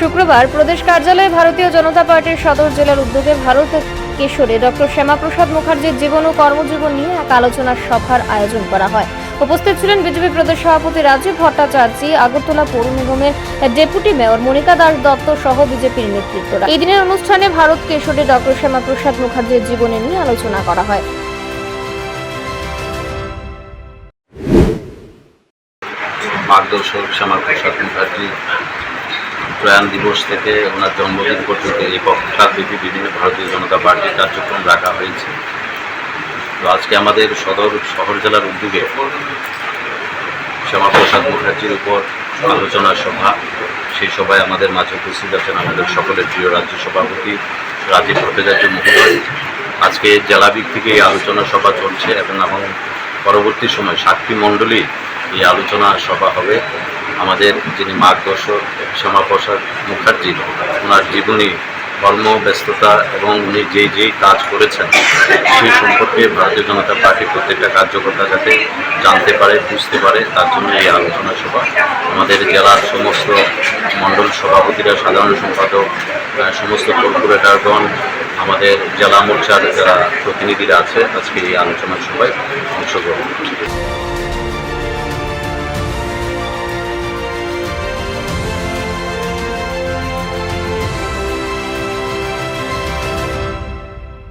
শুক্রবার প্রদেশ কার্যালয়ে ভারতীয় জনতা পার্টির সদর জেলার উদ্যোগে ভারত কেশরে ডক্টর শ্যামাপ্রসাদ মুখার্জির জীবন ও কর্মজীবন নিয়ে এক আলোচনা সভার আয়োজন করা হয়। উপস্থিত ছিলেন বিজেপি প্রদেশ সভাপতি রাজীব ভট্টাচার্য, আগরতলা পৌর নিগমের ডেপুটি মেয়র মনিকা দাস দত্ত সহ বিজেপির নেতৃত্বরা। এই দিনের অনুষ্ঠানে ভারত কেশরে ডক্টর শ্যামাপ্রসাদ মুখার্জির জীবনী নিয়ে আলোচনা করা হয়। মার্গদর্শক শ্যামাপ্রসাদ মুখার্জি প্রয়াণ দিবস থেকে ওনার জন্মদিন পর্যন্ত এই বক্তব্যব্যাপী বিভিন্ন ভারতীয় জনতা পার্টির কার্যক্রম রাখা হয়েছে। তো আজকে আমাদের সদর, শহর জেলার উদ্যোগে শ্যামাপ্রসাদ মুখার্জির উপর আলোচনা সভা, সেই সভায় আমাদের মাঝে উপস্থিত আছেন আমাদের সকলের প্রিয় রাজ্য সভাপতি রাজীব ভট্টাচার্য মহোদয়। আজকে জেলাবিক থেকে এই আলোচনা সভা চলছে। এবং এবং পরবর্তী সময় সাতটি মণ্ডলী এই আলোচনা সভা হবে। আমাদের যিনি মার্গদর্শক শ্যামাপ্রসাদ মুখার্জি, ওনার জীবনী কর্মব্যস্ততা এবং উনি যেই যেই কাজ করেছেন, সেই সম্পর্কে ভারতীয় জনতা পার্টি প্রত্যেকটা কার্যকর্তা যাতে জানতে পারে, বুঝতে পারে, তার জন্য এই আলোচনা সভা। আমাদের জেলার সমস্ত মণ্ডল সভাপতিরা, সাধারণ সম্পাদক সমস্ত কর্পোরেটরগণ, আমাদের জেলা মোর্চার যারা প্রতিনিধিরা আছে, আজকে এই আলোচনা সভায় অংশগ্রহণ